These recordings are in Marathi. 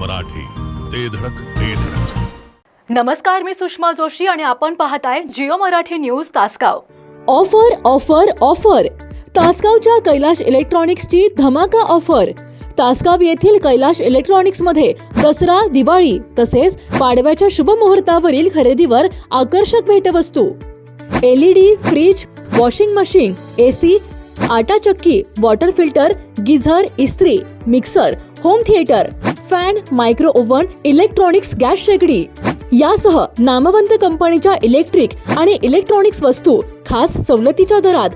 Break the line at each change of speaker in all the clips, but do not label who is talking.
मराठी. ते धडक ते धडक.
नमस्कार मी सुषमा जोशी आणि आपण पाहताय Jio Marathi news Tasgaon.
Offer offer offer. तासगावच्या Kailash इलेक्ट्रॉनिक्सची धमाका ऑफर. तासगाव येथील कैलाश इलेक्ट्रॉनिक्समध्ये दसरा दिवाळी तसेच पाडव्याच्या शुभ मुहूर्तावरील खरेदीवर आकर्षक भेटवस्तू. LED fridge washing machine AC आटा चक्की वॉटर फिल्टर गिझर इस्त्री mixer home theatre. Fan micro oven electronics gas शेगडी. यासह नामवंत कंपनीच्या इलेक्ट्रिक आणि इलेक्ट्रॉनिक्स वस्तू खास सवलतीच्या दरात.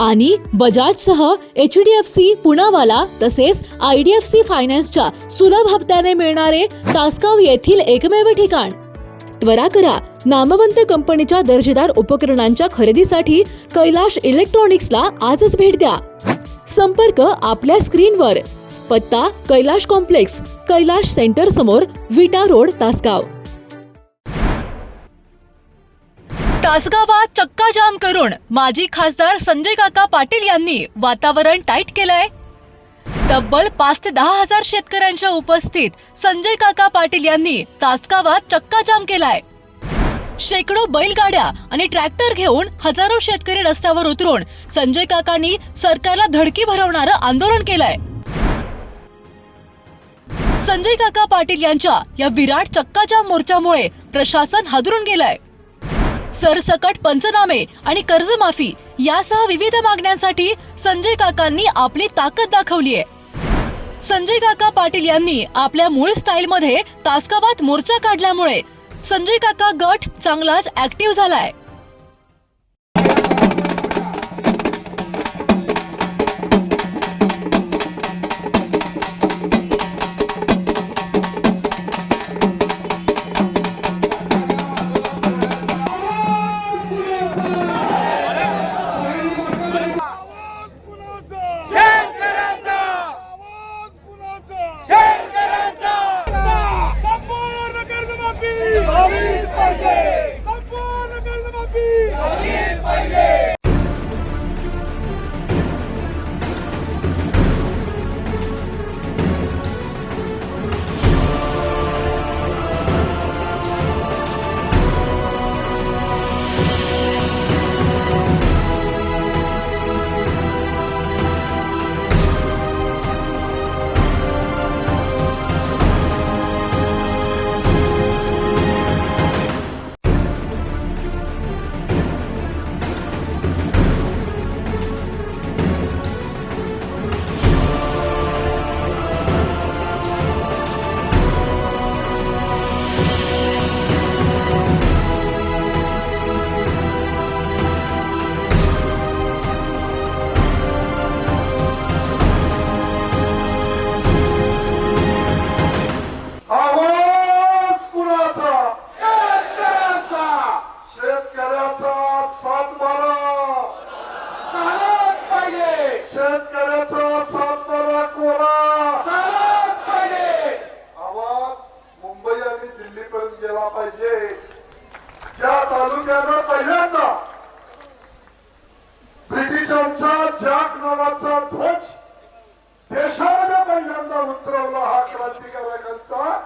आणि बजाज सह H D F C Poonawalla तसेच आय डी एफ सी फायनान्सच्या सुलभ हप्त्याने मिळणारे तासगाव येथील एकमेव ठिकाण. त्वरा करा नामवंत कंपनीच्या दर्जेदार उपकरणांच्या खरेदीसाठी कैलाश इलेक्ट्रॉनिक्सला आजच भेट द्या. संपर्क आपल्या स्क्रीनवर. पत्ता कैलाश कॉम्प्लेक्स कैलाश सेंटर समोर विटा रोड तासगाव.
तासगावात चक्का जाम करून माजी खासदार संजय काका पाटील यांनी वातावरण टाईट केलंय. तब्बल पाच ते दहा हजार शेतकऱ्यांच्या उपस्थित संजय काका पाटील यांनी तासगावात चक्का जाम केलाय. शेकडो बैलगाड्या आणि ट्रॅक्टर घेऊन हजारो शेतकरी रस्त्यावर उतरून संजय काकांनी सरकारला धडकी भरवणारं आंदोलन केलंय. संजय काका पाटील यांच्या या विराट चक्काच्या मोर्चामुळे प्रशासन हादरून गेलंय. सरसकट पंचनामे आणि कर्जमाफी यासह विविध मागण्यांसाठी संजय काकांनी आपली ताकद दाखवली आहे. संजय काका पाटील यांनी आपल्या मूळ स्टाईलमध्ये तासकाबाद मोर्चा काढल्यामुळे संजय काका गट चांगलाच ऍक्टिव्ह झालाय.
दिल्लीपर्यंत पाहिजे. ज्या तालुक्यानं पहिल्यांदा ब्रिटिशांचा जॅक नावाचा ध्वज देशामध्ये पहिल्यांदा उतरवला हा क्रांतिकारकांचा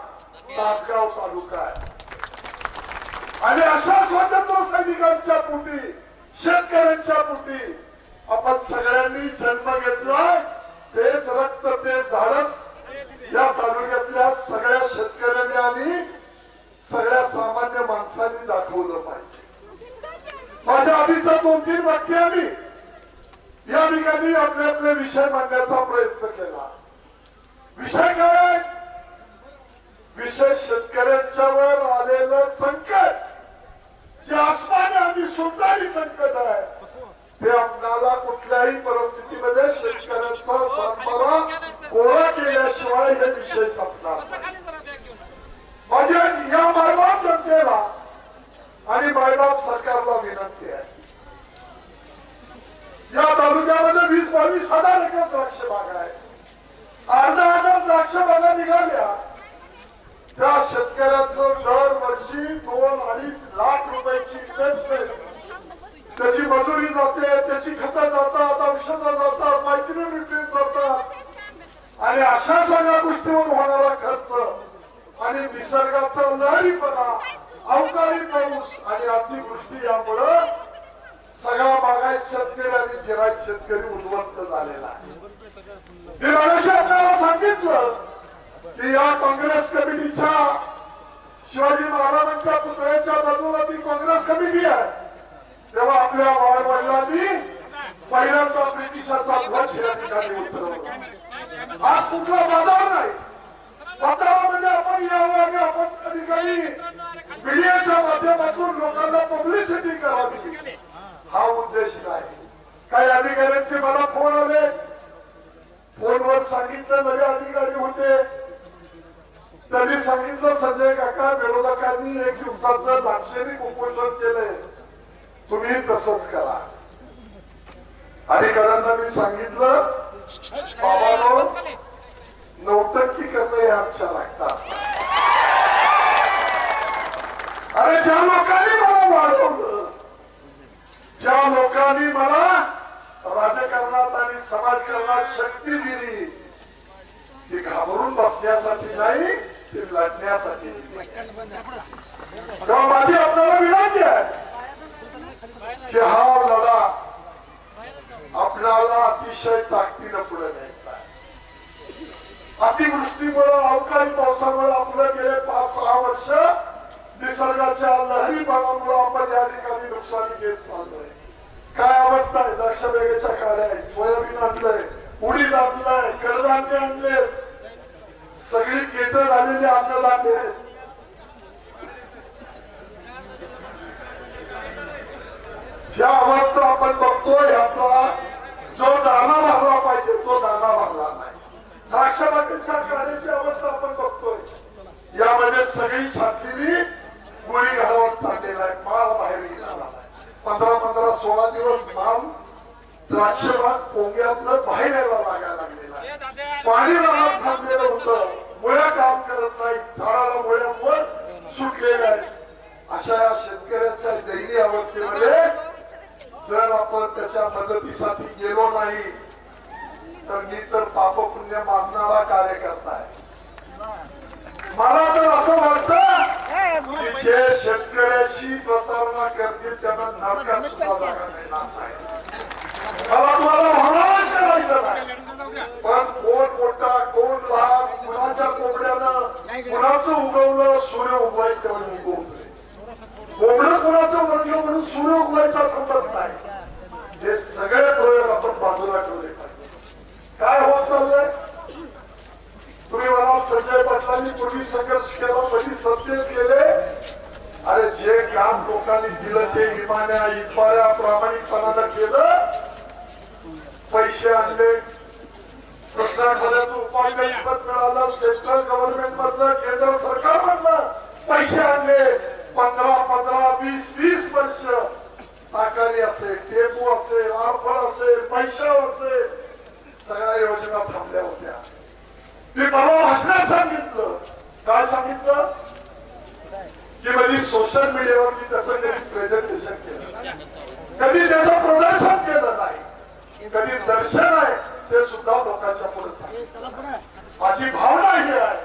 तासगाव तालुका आहे. आणि अशा स्वातंत्र्य सैनिकांच्या पोटी शेतकऱ्यांच्या पोटी आपण सगळ्यांनी जन्म घेतलाय तेच रक्त ते धाडस या तालुक्यातल्या सगळ्या शेतकऱ्यांनी आणि सगळ्या सामान्य माणसांनी दाखवलं पाहिजे. माझ्या आधीच्या दोन तीन वाक्यांनी या ठिकाणी आपले आपले विषय मांडण्याचा प्रयत्न केला. विषय काय विषय शेतकऱ्यांच्यावर आलेलं संकट जे आसमानी आणि सुंदरी संकट आहे ते आपणाला कुठल्याही परिस्थितीमध्ये शेतकऱ्यांचा सातबारा कोरा केल्याशिवाय हे विषय संपणार नाही. या मायबाप जनतेला. आणि मायबाप सरकारला विनंती आहे. या तालुक्यामध्ये वीस बावीस हजार एकर द्राक्ष बाग आहे अर्धा हजार द्राक्ष बागा निघाल्या. त्या शेतकऱ्याचं दरवर्षी दोन अडीच लाख रुपयाची इन्व्हेस्टमेंट त्याची मजुरी जाते त्याची खतं जातात औषधं जातात मायक्रो जातात. आणि अशा सगळ्या गोष्टीवर होणारा खर्च आणि निसर्गाचा लहरीपणा अवकाळी पाऊस आणि अतिवृष्टी यामुळं सगळा बागायत शेतकरी आणि जिरायत शेतकरी उद्ध्वस्त झालेला आहे. मी मगाशी आपल्याला सांगितलं की या काँग्रेस कमिटीच्या शिवाजी महाराजांच्या पुतळ्याच्या बाजूला ती काँग्रेस कमिटी आहे. तेव्हा आपल्या वाड वडिलांनी पहिल्यांदा ब्रिटिशाचा ध्वज या ठिकाणी उतरवला. आज कुठला बाजार नाही बाजारामध्ये आपण यावं आणि आपण त्या ठिकाणी मीडियाच्या माध्यमातून लोकांना पब्लिसिटी करावी. हा उद्देश नाही. काही अधिकाऱ्यांचे मला फोन आले. फोनवर सांगितलं नवे अधिकारी होते. त्यांनी सांगितलं संजय काका विरोधकांनी एक दिवसाचं लाक्षणिक उपोषण केलंय. तुम्ही तसंच करा. अधिकाऱ्यांना मी सांगितलं बाबांनो नौटंकी करणं हे आमच्या लागतात. अरे ज्या लोकांनी मला वाढवलं ज्या लोकांनी मला राजकारणात आणि समाजकारणात शक्ती दिली ती घाबरून बसण्यासाठी नाही ती लढण्यासाठी तेव्हा माझी आपल्याला विनंती आहे की हा लढा आपल्याला अतिशय ताकदीनं पुढे न्यायचा आहे. अतिवृष्टीमुळे अवकाळी पावसामुळे आपलं गेले पाच सहा वर्ष निसर्गाच्या लहरी पाण्यामुळे आपण या ठिकाणी नुकसानी घेत चाललोय. काय अवस्था आहे? द्राक्ष बेगेच्या काड्या सोयाबीन आणलंय उडीद आणलंय कडधान्य आणले सगळी केट झालेली अन्नधान्य आहेत. या अवस्था आपण बघतोय आपला जो दाना भरला पाहिजे तो दाना भरला नाही. द्राक्ष बागेच्या काड्याची अवस्था आपण बघतोय. यामध्ये सगळी छाटलेली गोळी घालावर चाललेला आहे माल बाहेर निघाला. पंधरा पंधरा सोळा दिवस माल द्राक्षबाग पोंग्यातलं बाहेर यायला लागायला लागलेला आहे. पाणी राहत थांबलेलं होतं. मुळ्या काम करत नाही झाडाला मुळ्यावर सुटलेल्या आहे. अशा या शेतकऱ्याच्या दैनीय अवस्थेमध्ये जर आपण त्याच्या मदतीसाठी गेलो नाही तर मी तर पाप पुण्य मानणारा कार्यकर्ता आहे. मला तर असं वाटतं की जे शेतकऱ्याशी प्रतारणा करतील त्यांना नरकात सुद्धा जागा मिळणार नाही. मला तुम्हाला भावनाच करायचं नाही. पण कोण मोठा कोण लहान कुणाच्या कोंबड्यानं कुणाचं उगवलं सूर्य उगवायचं म्हणून उगवतोय. कोंबडं कुणाचं वर्ग म्हणून सूर्य उगवायचा थांबत नाही. हे सगळे प्रयोग आपण बाजूला ठेवले पाहिजे. काय होत चाललंय? तुम्ही म्हणाल संजय पाटलांनी पूर्वी संघर्ष केला कधी सत्तेत गेले. अरे जे काम लोकांनी दिलं ते इमान्या इतबाऱ्या प्रामाणिकपणानं केलं पैसे आणले. मिळालं सेंट्रल गव्हर्नमेंट मधलं केंद्र सरकार मधलं पैसे आणले. पंधरा पंधरा वीस वीस वर्ष. ताकारी असेल टेपू असेल आरफळ असेल पैशाव असेल. सगळ्या योजना थांबल्या होत्या. मी परवा भाषणात सांगितलं. काय सांगितलं? की कधी सोशल मीडियावर मी त्याचं कधी प्रेझेंटेशन केलं कधी त्याचं प्रदर्शन केलं नाही. कधी दर्शन आहे ते सुद्धा लोकांच्या पुढे सांगितलं. माझी भावना ही आहे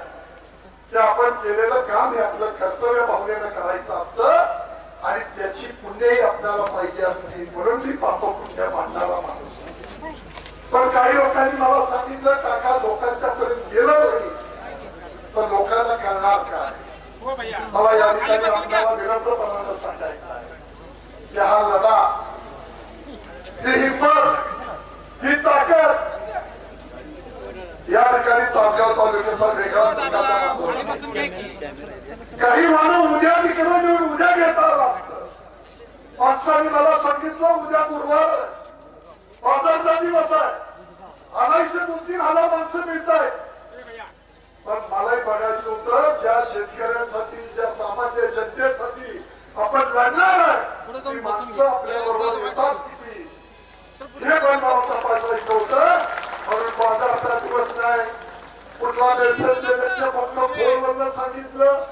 की आपण केलेलं काम हे आपलं कर्तव्य भावनेनं करायचं असतं आणि त्याची पुण्यही आपल्याला पाहिजे असते. म्हणून मी पाप पुण्य मानणारा माणूस आहे. पण काही लोकांनी मला सांगितलं काका लोकांच्या पर्यंत गेलं नाही तर लोकांना कळणार काय सांगायचं आहे की हा लढा ही हिंमत ही ताकद या ठिकाणी तासगाव तालुक्याचा वेगळा काही मानव उद्या तिकडून येऊन उद्या घेता लागतं. माणसाने मला सांगितलं उद्या गुरुवार बाजारचा दिवस आहे. अडीचशे दोन तीन हजार माणसं मिळत पण मलाही बघायचं होतं ज्या शेतकऱ्यांसाठी ज्या सामान्य जनतेसाठी आपण लढणार आहे ती माणसं आपल्या बरोबर येतात किती हे पण मला तपासायचं होतं. म्हणून बाजारचा दिवस नाही. कुठला फक्त फोनवरनं सांगितलं.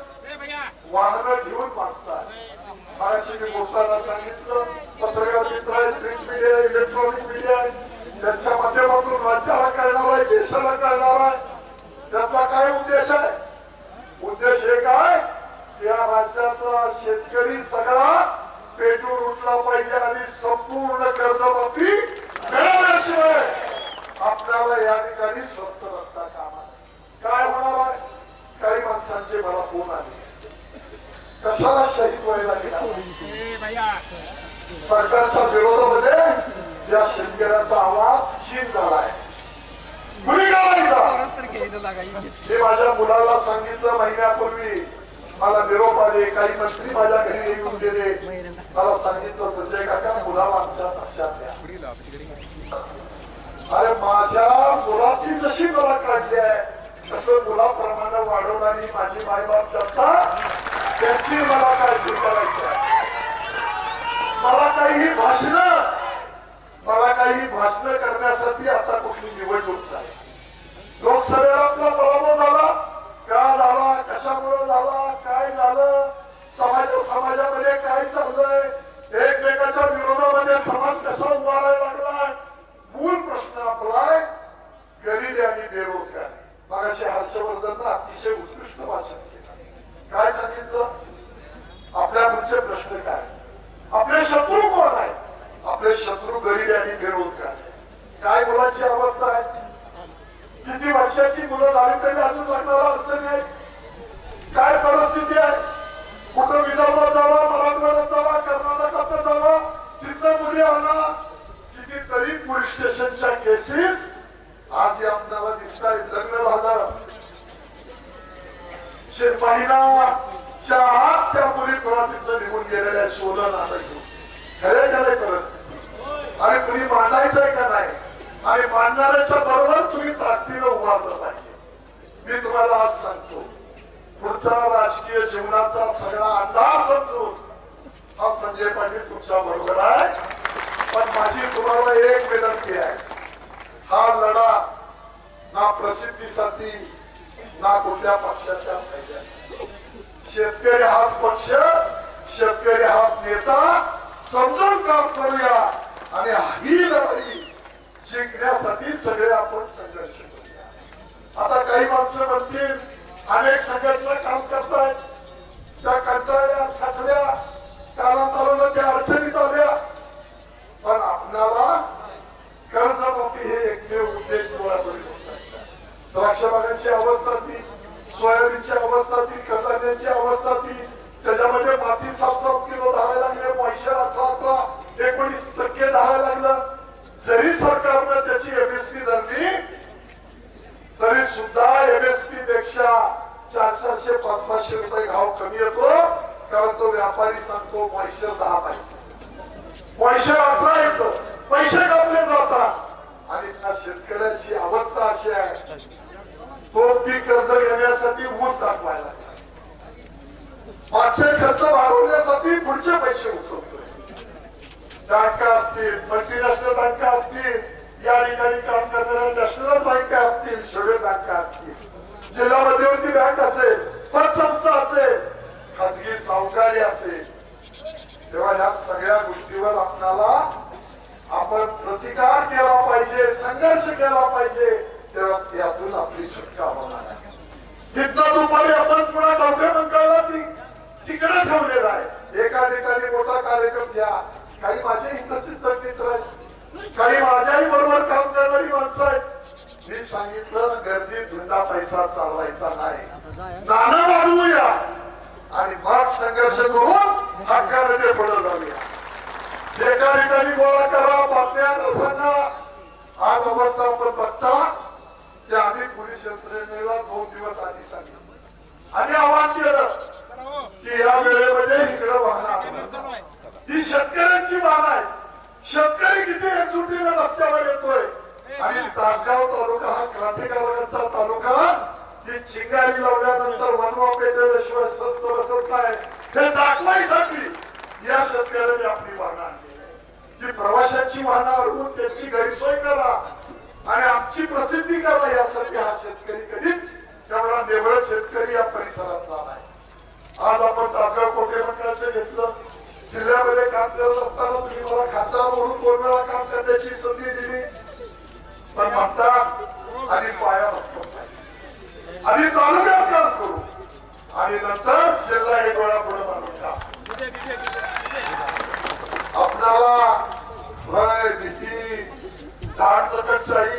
वाहनं घेऊन माणसं आहे माझ्याशी मी बोलताना सांगितलं. पत्रकार मित्र आहे प्रिंट मीडिया इलेक्ट्रॉनिक मीडिया आहे त्यांच्या माध्यमातून राज्याला कळणार आहे देशाला कळणार आहे. त्याचा काय उद्देश आहे? उद्देश हे काय? या राज्याचा शेतकरी सगळा पेटून उठला पाहिजे आणि संपूर्ण कर्जमाफी मिळाल्याशिवाय आपल्याला या ठिकाणी स्वप्न रस्ता कामा काय होणार आहे? काही माणसांचे मला फोन आले. कशाला शहीद व्हायला गेला? सरकारच्या विरोधामध्ये या शेतकऱ्याचा आवाज क्षीण झालाय कुणी करायचा मी माझ्या मुलाला सांगितलं महिन्यापूर्वी. मला निरोप आले काही मंत्री माझ्या घरी येऊन गेले. मला सांगितलं संजय काका मुलाला आमच्या लक्षात द्या. अरे माझ्या मुलाची जशी मला काढली आहे तसं मुलाप्रमाणे वाढवणारी माझी मायबाप जनता त्याची मला काळजी करायची मला काही भाषण मला काही भाषण करण्यासाठी आता कुठली निवडणूक नाही. लोकसभेला आपला पराभव झाला. का झाला? कशामुळे झाला? काय झालं? समाजा समाजामध्ये काय चाललंय? एकमेकाच्या विरोधामध्ये समाज कसा उभारायला लागलाय मूळ प्रश्न आपला गरिबी आणि बेरोजगारी. मागाशी हर्षवर्धन अतिशय उत्कृष्ट भाषण केलं. काय सांगितलं? आपल्या पुढचे प्रश्न काय? आपले शत्रू कोण आहे आपले शत्रू गरीब आणि बेरोजगार काय मुलाची अवस्था आहे? किती वर्षाची मुलं झाली तरी अजून लागणारा अडचणी आहे? काय परिस्थिती आहे? आपण संघर्ष करूया. आता काही माणसं म्हणतील अनेक संघटना काम करतायत. त्या कंटाळल्या थकल्या कालांतरानं त्या अडचणीत आल्या. पण आपल्याला कर्जमाफी हे एकमेव उद्देश डोळ्यापुढे बसवायचा अवस्था ती सोयाबीनची अवस्था ती कडधान्याची अवस्था ती त्याच्यामध्ये माती सात सात किलो धावायला लागले पैसे अठरा अठरा एकोणीस टक्के धावायला लागलं. जरी सरकारनं त्याची एमएसपी धरली तरी सुद्धा एमएसपी पेक्षा चार चारशे पाच पाचशे रुपये घाव कमी येतो कारण तो व्यापारी सांगतो पैसे दहा पाहिजे. पैसे अठरा येत. पैसे कापले जातात. आणि त्या शेतकऱ्याची अवस्था अशी आहे तो पीक कर्ज घेण्यासाठी ऊस दाखवायला लागला. मागचे खर्च वाढवण्यासाठी बँका असतील मल्टीनॅशनल बँका असतील या ठिकाणी काम करणाऱ्या नॅशनल बँका असतील शेड्यूल बँका असतील. जिल्हा मध्यवर्ती बँक असेल पतसंस्था असेल खाजगी सावकारी असेल. तेव्हा या सगळ्या गोष्टीवर आपल्याला आपण प्रतिकार केला पाहिजे संघर्ष केला पाहिजे तेव्हा त्यातून आपली सुटका होणार आहे. तिथनं दुपारी आपण पुन्हा चौथ्या बंकाला तिकडे ठेवलेला आहे. एका ठिकाणी मोठा कार्यक्रम घ्या. काही माझे हितचिंतक मित्र आहेत काही माझ्याही बरोबर काम करणारी माणसं आहेत. मी सांगितलं गर्दी धुंदा पैसा चालवायचा नाही. नाणं वाजवूया आणि मग संघर्ष करून हक्काने ते पुढे जाऊया. एका ठिकाणी गोळा करा बातम्या सांगा आज अवस्था आपण बघता ते आम्ही पोलीस यंत्रणेला दोन दिवस आधी सांगितलं. आणि आवाज केलं की या वेळेमध्ये इकडे वाहणार ही शेतकऱ्यांची वाहन आहे. शेतकरी किती एकजुटीने रस्त्यावर येतोय. आणि तासगाव तालुका हा क्रांतिकारकांचा तालुका. ही चिंगारी लावल्यानंतर वनवा पेटल्याशिवाय स्वस्त बसत नाही. हे दाखवायसाठी या शेतकऱ्यांनी आपली वाहनं आणली की प्रवाशांची वाहनं अडवून त्यांची गैरसोय करा. आणि आमची प्रसिद्धी करा. यासाठी हा शेतकरी कधीच तेवढा निवळ शेतकरी या परिसरातला नाही. आज आपण तासगाव कोटे मंडळाचं घेतलं. जिल्ह्यामध्ये काम करत असताना तुम्ही मला खासदार म्हणून दोन वेळा काम करण्याची संधी दिली. पण म्हणता आधी पाया आधी तालुक्यात काम करू. आणि नंतर जिल्हा एक वेळा पुढे मानूया आपणाला भय भीती धाड आहे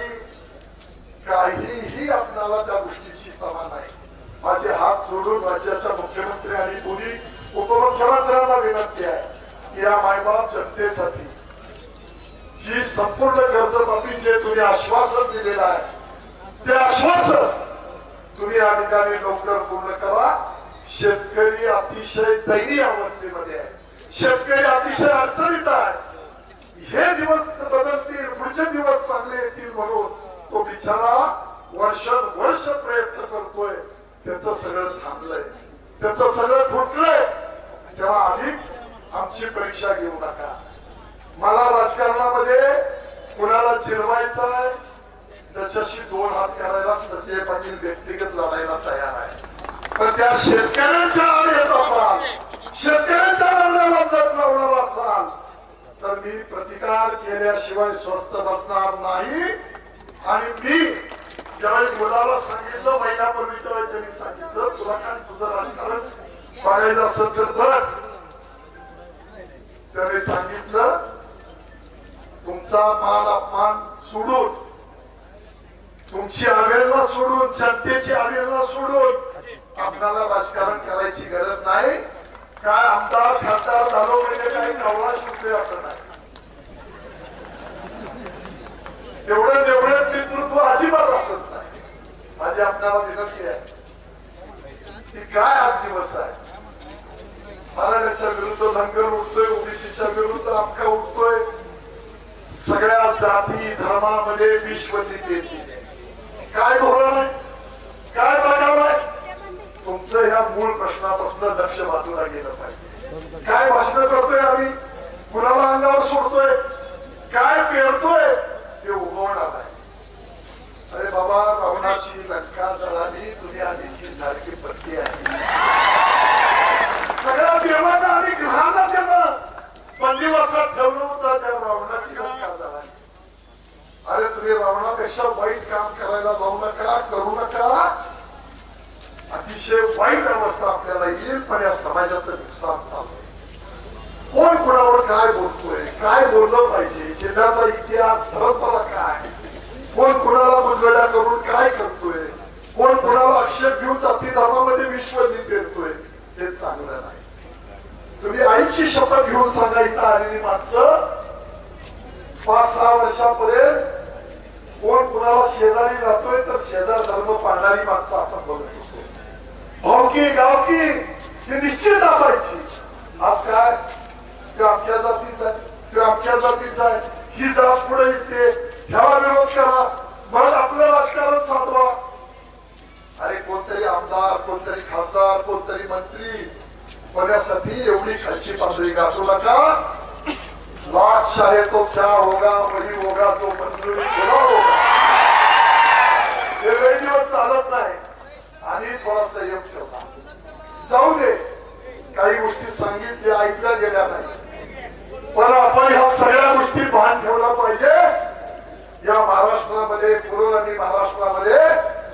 दैनीय अवस्थेमध्ये आहे. शेतकरी अतिशय अडचणीत आहे. हे दिवस बदलतील पुढचे दिवस चांगले येतील म्हणून तो बिचारा वर्ष वर्ष प्रयत्न करतोय. त्याच सगळं थांबलंय. त्याच सगळं फुटलंय. तेव्हा अधिक आमची परीक्षा घेऊ नका. मला राजकारणामध्ये कुणाला चिरवायचं आहे? त्याच्याशी दोन हात करायला संजय पाटील व्यक्तिगत लढायला तयार आहे. पण त्या शेतकऱ्यांच्या आड येत असाल शेतकऱ्यांच्या दरम्यान लावणार असाल तर मी केल्याशिवाय स्वस्त बसणार नाही. आणि मी ज्यावेळी मुलाला सांगितलं महिन्यापूर्वी त्यावेळी त्यांनी सांगितलं तुला काय तुझं राजकारण बघायचं असेल तर बघ. त्याने सांगितलं तुमचा मान अपमान सोडून तुमची अवेळना सोडून जनतेची अवेळना सोडून आपल्याला राजकारण करायची गरज नाही. काय आमदार खासदार झालो म्हणजे काही कवळा शिकले असं नाही. तेवढं तेवढं नेतृत्व अजिबात असत नाही. माझी आपल्याला विनंती आहे की काय आज दिवस आहे? मराठ्याच्या विरुद्ध धनगर उठतोय ओबीसीच्या विरुद्ध अक्का उठतोय सगळ्या जाती धर्मामध्ये विश्वनीती काय धोरण आहे? काय प्रकार आहे? तुमचं ह्या मूळ प्रश्नापासून लक्ष बाजूला गेलं पाहिजे. काय भाषण करतोय आम्ही? कुणाला अंगावर सोडतोय? काय पेरतोय ते उगवणार आहे अरे बाबा रावणाची लंका जळाली तुम्ही आली सारखी पत्ती आहे सगळ्या देवांना आणि ग्रहांना त्यानं बंदिवासात ठेवलं होतं त्या रावणाची लंका जळाली अरे तुम्ही रावणापेक्षा वाईट काम करायला जाऊ नका करू नका. अतिशय वाईट अवस्था आपल्याला येईल पण या समाजाचं नुकसान चालू कोण कुणावर काय बोलतोय? काय बोललं पाहिजे? जिल्ह्याचा इतिहास परंपरा काय? कोण कुणाला मुलगड्या करून काय करतोय? कोण कुणाला आक्षेप घेऊन जाती धर्मामध्ये विश्व पेरतोय हे चांगलं नाही. तुम्ही आईची शपथ घेऊन सांगा इथं आलेली माणसं. पाच सहा वर्षापर्यंत कोण कुणाला शेजारी राहतोय तर शेजार धर्म पाळणारी माणसं आपण बघत होतो. भावकी गावकी ही निश्चित असायची. आज काय? तो आमच्या जातीचा आहे. तो आमच्या जातीचा आहे. ही जात पुढे येते. त्याला विरोध करा मग आपलं राजकारण साधवा. अरे कोणतरी आमदार कोणतरी खासदार कोणतरी मंत्री होण्यासाठी एवढी खालची पातळी गाठू नका. लाख चाहे तो क्या होगा वही होगा तो मंजुरी होगा. हे लय दिवस चालत नाही. आणि थोडा संयम ठेवला जाऊ दे. काही गोष्टी सांगितल्या ऐकल्या गेल्या नाही. पण आपण ह्या सगळ्या गोष्टी भान ठेवला पाहिजे. या महाराष्ट्रामध्ये पूर्वगामी महाराष्ट्रामध्ये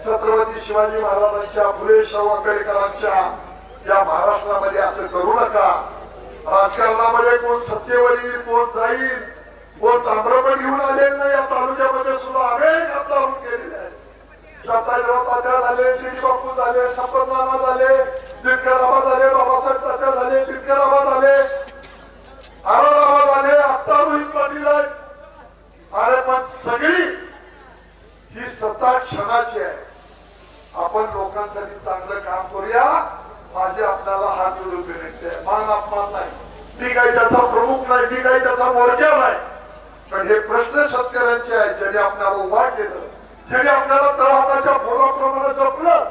छत्रपती शिवाजी महाराजांच्या फुले शाहू आंबेडकरांच्या या महाराष्ट्रामध्ये असं करू नका. राजकारणामध्ये कोण सत्तेवर येईल कोण जाईल कोण ताम्रपण घेऊन आलेलं नाही या तालुक्यामध्ये सुद्धा अनेक आमदार होऊन गेलेले आहेत. दत्ताजीराव तात्या झाले जी बापू झाले संपत नाना झाले दिनकराबा झाले बाबासाहेब तात्या झाले दिनकराबा झाले आराराबा अरे पण सगळी ही सत्ता क्षणाची आहे. आपण लोकांसाठी चांगलं काम करूया. माझी आपल्याला हात जोडून विनंती आहे. मान अपमान नाही. ती काही त्याचा प्रमुख नाही ती काही त्याचा मोर्चा नाही. पण हे प्रश्न शेतकऱ्यांचे आहेत ज्याने आपल्याला उभा केलं ज्याने आपल्याला तळहाताच्या पोराप्रमाणे जपलं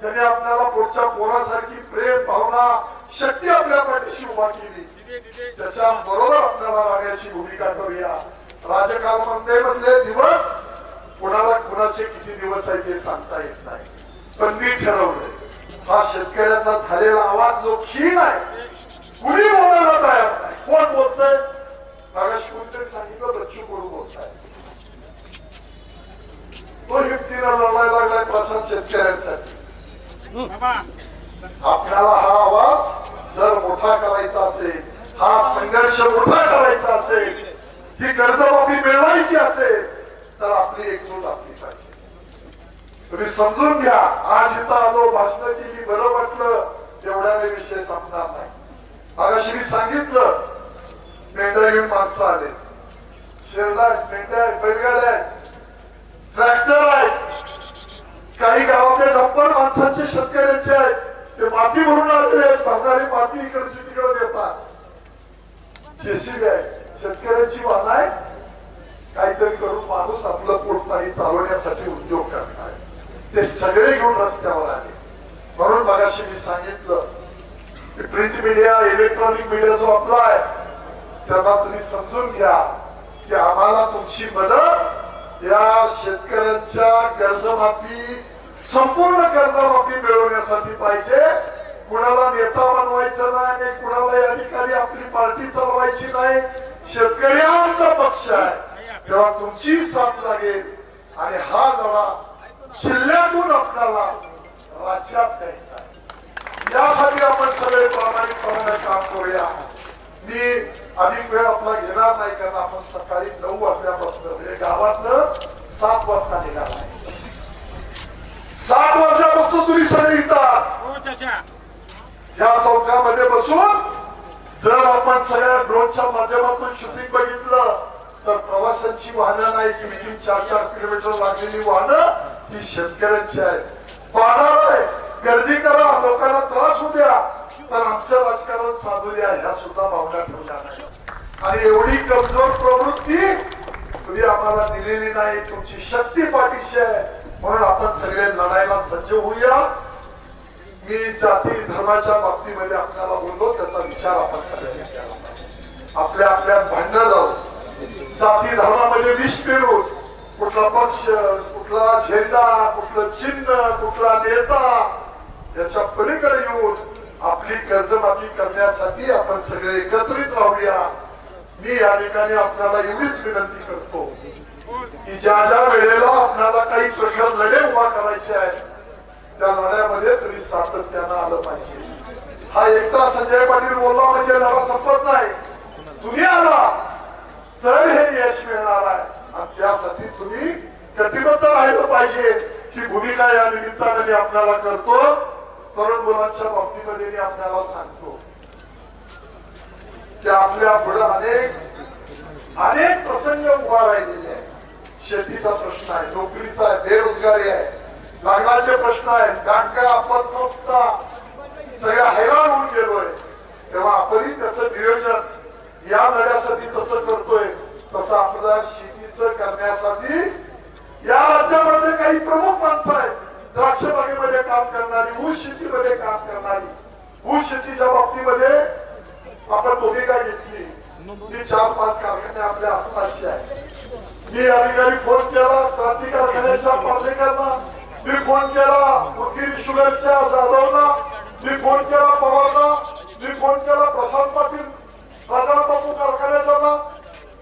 ज्याने आपल्याला पुढच्या पोरासारखी प्रेम भावना शक्ती आपल्या पाठीशी उभा केली. त्याच्या बरोबर आपल्याला राहण्याची भूमिका करूया. राजकारणामध्ये दिवस कुणाला कुणाचे किती दिवस आहे ते सांगता येत नाही. पण मी ठरवलंय हा शेतकऱ्याचा झालेला आवाज जो क्षीण आहे कुणी बोलायला तयार नाही. कोण बोलतय? मागाशी कोणतरी सांगितलं बच्चू कडू बोलताय? तो युक्तीला लढायला लागलाय प्रशांत शेतकऱ्यांसाठी. आपल्याला हा आवाज जर मोठा करायचा असेल हा संघर्ष मोठा करायचा असेल ही कर्जमाफी मिळवायची असेल तर आपली एकजूट आपली पाहिजे. तुम्ही समजून घ्या आज इथं आलो भाषण केली बरं वाटलं तेवढ्याने विषय संपणार नाही. मागाशी मी सांगितलं मेंढ्या घेऊन माणसं आले. शेरला मेंढ्या आहेत बैलगाड्या आहेत ट्रॅक्टर आहेत. काही गावातले डब्बर माणसांचे शेतकऱ्यांचे आहेत ते माती भरून आलेले आहेत भरणारी माती इकडची तिकडे देतात. जेसीबी आहे. शेतकऱ्यांची वाहन आहे. काहीतरी करून माणूस आपलं पोटपाणी चालवण्यासाठी उद्योग करणार ते सगळे घेऊन रस्त्यावर आले. म्हणून मगाशी मी सांगितलं की प्रिंट मीडिया इलेक्ट्रॉनिक मीडिया जो आपला आहे त्यांना तुम्ही समजून घ्या की आम्हाला तुमची मदत या शेतकऱ्यांच्या कर्जमाफी संपूर्ण कर्जमाफी मिळवण्यासाठी पाहिजे. कुणाला नेता बनवायचं नाही आणि कुणाला या ठिकाणी आपली पार्टी चालवायची नाही. शेतकरी हा आमचा पक्ष आहे. तेव्हा तुमची साथ लागेल आणि हा लढा जिल्ह्यातून आपल्याला राज्यात द्यायचा आहे. यासाठी आपण सगळे प्रामाणिकपणाने काम करूया. मी अधिक वेळ आपला घेणार नाही कारण आपण सकाळी नऊ वाजल्यापासून म्हणजे गावातनं सात वाजता निघाला आहे. सात वाजल्यापासून तुम्ही सगळे येतात या चौकामध्ये बसून जर आपण सगळ्या ड्रोनच्या माध्यमातून शूटिंग बघितलं तर प्रवाशांची वाहनं नाही तीन तीन चार चार किलोमीटर लागलेली वाहनं ही शेतकऱ्यांची आहे बाजार आहे. गर्दी करा लोकांना त्रास होऊ द्या. पण आमचं राजकारण साधू द्या ह्या सुद्धा भावना ठेवल्या नाही आणि एवढी कमजोर प्रवृत्ती तुम्ही आम्हाला दिलेली नाही तुमची शक्ती पाठीशी आहे. म्हणून आपण सगळे लढायला सज्ज होऊया. मी जाती धर्माच्या बाबतीमध्ये आपल्याला बोललो त्याचा विचार आपण सगळ्यांनी केला आपल्या आपल्या भांडण लावून जाती धर्मामध्ये विष पेरून कुठला पक्ष कुठला झेंडा कुठलं चिन्ह कुठला नेता याच्या पलीकडे येऊन आपली कर्जमाफी करण्यासाठी आपण सगळे एकत्रित राहूया. मी या ठिकाणी आपल्याला एवढीच विनंती करतो की ज्या ज्या वेळेला आपल्याला काही प्रश्न लढे उभा करायचे आहेत त्या लढ्यामध्ये तुम्ही सातत्यानं आलं पाहिजे. हा एकटा संजय पाटील बोलला म्हणजे लढा संपत नाही. तुम्ही आला तर हे यश मिळणार आहे आणि त्यासाठी तुम्ही कटिबद्ध राहिलं पाहिजे ही भूमिका या निमित्ताने मी आपल्याला करतो. तरुण मुलांच्या बाबतीमध्ये मी आपल्याला सांगतो की आपल्या पुढे अनेक अनेक प्रसंग उभा राहिलेले आहेत. शेतीचा प्रश्न आहे नोकरीचा आहे बेरोजगारी आहे. लागणारे प्रश्न आहेत बँका पतसंस्था सगळ्या हैराण होऊन गेलोय. तेव्हा आपणही त्याचं नियोजन या लढ्यासाठी तसं करतोय तसं आपल्याला शेतीचं करण्यासाठी या राज्यामध्ये काही प्रमुख माणसं आहेत. द्राक्ष बागेमध्ये काम करणारी ऊस शेतीमध्ये काम करणारी. ऊस शेतीच्या बाबतीमध्ये आपण भूमिका घेतली. मी चार पाच कारखाने आपल्या आसपासचे आहेत. मी अधिकारी फोन केला क्रांती कारखान्याच्या पार्लेकरांना मी फोन केला वकील शुगरच्या जाधवना मी फोन केला पवारना मी फोन केला प्रशांत पाटील. राजाराम बापू कारखान्याचा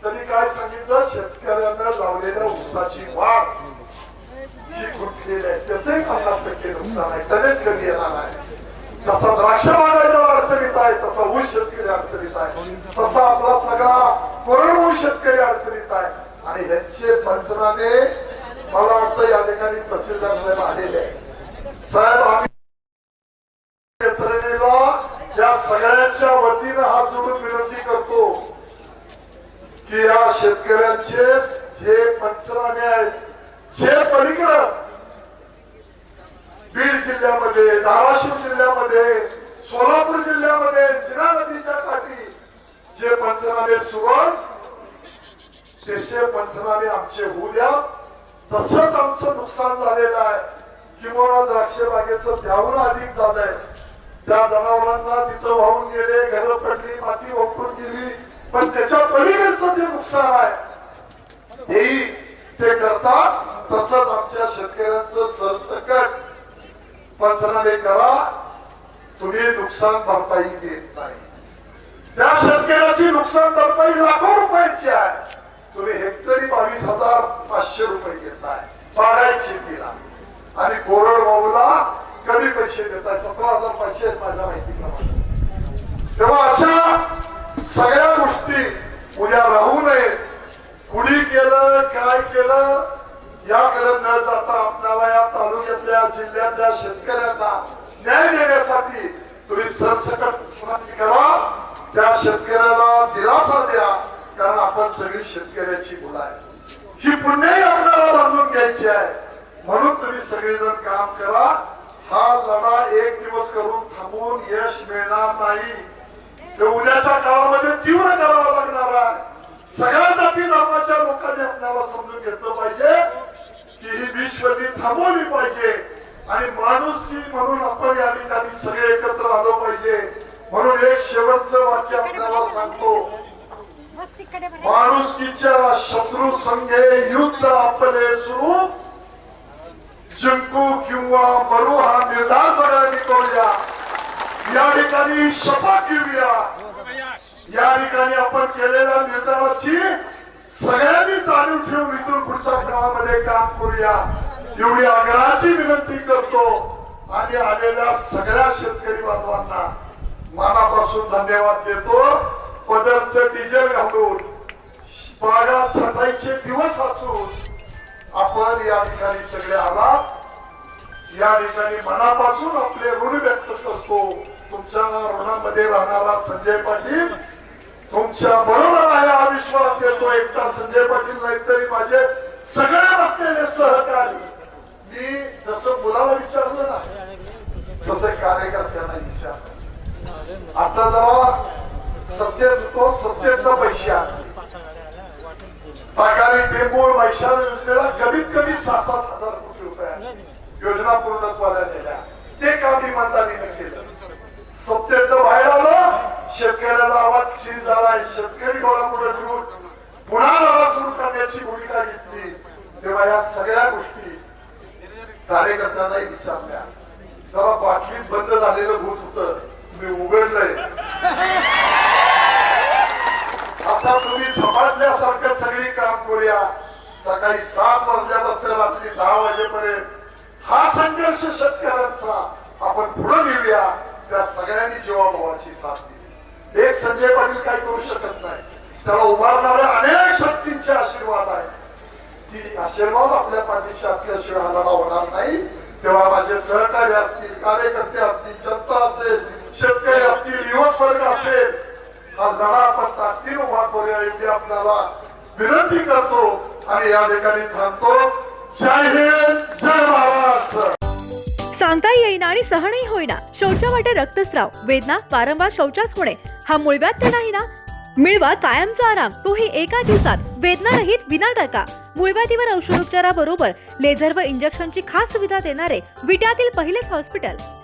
त्यांनी काय सांगितलं? शेतकऱ्यांना लावलेल्या ऊसाची वाढ. जी गुंतलेली आहे त्याचंही पन्नास टक्के नुकसान आहे. टनेज कमी येणार आहे. जसा द्राक्ष बागायचा अडचणीत आहे तसा ऊस शेतकरी अडचणीत आहे. तसा आपला सगळा कोरडवाहू शेतकरी अडचणीत आहे. आणि यांचे पंचनामे मला वाटतं या ठिकाणी तहसीलदार साहेब आलेले साहेब आम्ही यंत्रणेला या सगळ्यांच्या वतीनं हात जोडून विनंती करतो की या शेतकऱ्यांचे जे पंचनामे आहेत जे पलीकडं बीड जिल्ह्यामध्ये धाराशिव जिल्ह्यामध्ये सोलापूर जिल्ह्यामध्ये सिना नदीच्या काठी जे पंचनामे सुरू आहेत तसे पंचनामे आमचे होऊ द्या तसंच आमचं नुकसान झालेलं आहे. किंवा द्राक्ष बागेचं त्याहून अधिक झालंय त्या जनावरांना तिथं वाहून गेले घरं पडली माती वापरून गेली पण त्याच्या पलीकडचं जे नुकसान आहे हेही ते करतात. तसंच आमच्या शेतकऱ्यांचं सरसकट पंचनामे करा. तुम्ही नुकसान भरपाई देत नाही. त्या शेतकऱ्याची नुकसान भरपाई लाखो रुपयांची आहे. तुम्ही हेक्टरी बावीस हजार पाचशे रुपये घेताय पाडाई शेतीला. आणि कोरडवाहूला कमी पैसे देताय. सतरा हजार पाचशे आहेत माझ्या माहितीप्रमाणे. तेव्हा अशा सगळ्या गोष्टी उद्या राहू नये कुणी केलं काय केलं याकडे न जाता आपल्याला या तालुक्यातल्या जिल्ह्यातल्या शेतकऱ्यांना न्याय देण्यासाठी तुम्ही सरसकट करा. त्या शेतकऱ्याला दिलासा द्या. कारण आपण सगळी शेतकऱ्याची मुलं आहे ही पुण्याही आपल्याला बांधून घ्यायची आहे. म्हणून तुम्ही सगळेजण काम करा. हा लढा एक दिवस करून थांबवून यश मिळणार नाही. ते उद्याच्या काळामध्ये तीव्र करावा लागणार आहे. सगळ्या जाती धर्माच्या लोकांनी आपल्याला समजून घेतलं पाहिजे. की ही विश्वनी थांबवली पाहिजे. आणि माणूस की म्हणून आपण या ठिकाणी सगळे एकत्र आलो पाहिजे. म्हणून एक शेवटचं वाक्य आपल्याला सांगतो. माणुसकीच्या शत्रू संघे युद्ध आपले सुरू जिंकू किंवा मरू हा निर्धार सगळ्यांनी करूया या ठिकाणी शपथ घेऊया या ठिकाणी आपण केलेल्या निर्धाराची सगळ्यांनी जाणीव ठेवून इथून पुढच्या काळामध्ये काम करूया एवढी आग्रहाची विनंती करतो आणि आलेल्या सगळ्या शेतकरी बांधवांना मनापासून धन्यवाद देतो पदार्थ डिझेल घालून बागा छटाईचे दिवस असून आपण या ठिकाणी सगळे आलात. या ठिकाणी मनापासून आपले ऋण व्यक्त करतो. तुमच्या ऋणामध्ये राहणारा संजय पाटील तुमच्या बरोबर आहे हा विश्वास देतो एकटा संजय पाटील नाही तरी माझे सगळे बसलेले सहकारी. मी जसं मुलाला विचारलं ना तसं कार्यकर्त्यांना विचारलं. आता जरा सत्तेत तो सत्तेतनं पैसे सरकारी टेंबूर वैशाली योजनेला कमीत कमी सहा सात हजार कोटी रुपये. योजना पूर्णत्वाला नेल्या. ते काम इमानदारीने केलं. सत्तेत बाहेर आलं शेतकऱ्याला आवाज क्षीण झाला शेतकरी डोळा पुढे ठेवून पुन्हा लढा सुरू करण्याची भूमिका घेतली. तेव्हा या सगळ्या गोष्टी कार्यकर्त्यांनाही विचारल्या. जरा बाटलीत बंद झालेलं भूत होतं. मी उघडलंय. आता तुम्ही झपाटल्यासारखं सगळी काम करूया. सकाळी सात वाजल्यापासून रात्री दहा वाजेपर्यंत हा संघर्ष शेतकऱ्यांचा आपण पुढे नेऊया. त्या सगळ्यांनी जीवाभावाची साथ दिली. एक संजय पाटील काही करू शकत नाही. त्याला उभारणाऱ्या अनेक शक्तींचे आशीर्वाद आहेत. की आशीर्वाद आपल्या पाठीशी असल्याशिवाय हा लढा होणार नाही. तेव्हा माझे सहकारी असतील कार्यकर्ते असतील जनता असेल शेतकरी असतील युवक वर्ग असेल हा लढा आपण ताकदीने उभा करूया. एवढी आपल्याला विनंती करतो आणि या ठिकाणी थांबतो. जय हिंद जय महाराष्ट्र.
सांगता येईना आणि सहनही होईना. शौचावाटे रक्तस्राव. वेदना वारंवार शौचास होणे. हा मूळव्याध तर नाही ना? मिळवा कायमचा आराम. तोही एका दिवसात. वेदना रहित विना टाका मूळव्याधीवर औषधोपचाराबरोबर लेझर व इंजेक्शनची खास सुविधा देणारे विट्यातील पहिलेच हॉस्पिटल.